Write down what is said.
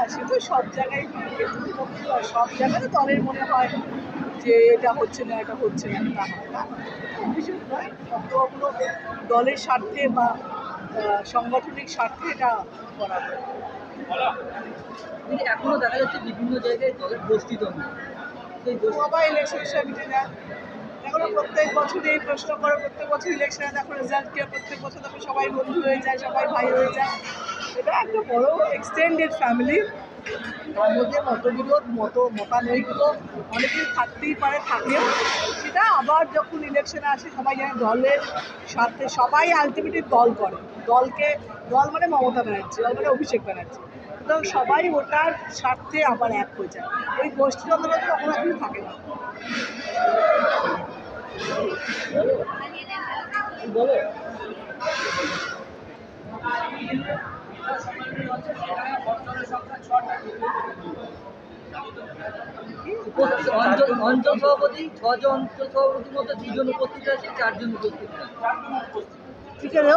হ্যাঁ সে তো সব জায়গায় সব জায়গায় দলের মনে হয় যে এটা হচ্ছে না এটা হচ্ছে না তা না। নয় দলের স্বার্থে বা সাংগঠনিক স্বার্থে এটা করা হয়। এখনও দেখা যাচ্ছে বিভিন্ন জায়গায় দলের গোষ্ঠী দ্বন্দ্ব সবাই ইলেকশনের সামিটে না এখনও প্রত্যেক বছরই এই প্রশ্ন করে প্রত্যেক বছর ইলেকশনে দেখো রেজাল্ট কে প্রত্যেক বছর দেখো সবাই বন্ধু হয়ে যায় সবাই ভাই হয়ে যায়। এটা একটা বড় এক্সটেন্ডেড ফ্যামিলি তার মধ্যে থাকতেই পারে সেটা আবার যখন ইলেকশনে আসে, সবাই দলের স্বার্থে সবাই দল করে। দলকে, দল মানে মমতা মানে অভিষেক সুতরাং সবাই ওটার স্বার্থে আবার এক হয়ে যায়। ওই গোষ্ঠীদ্বন্দ্ব কখনো কিছু থাকে না। বলো। অঞ্চল সভাপতি ছজন অঞ্চল সভাপতির মধ্যে দুজন উপস্থিত আছে চারজন উপস্থিত আছে ঠিক আছে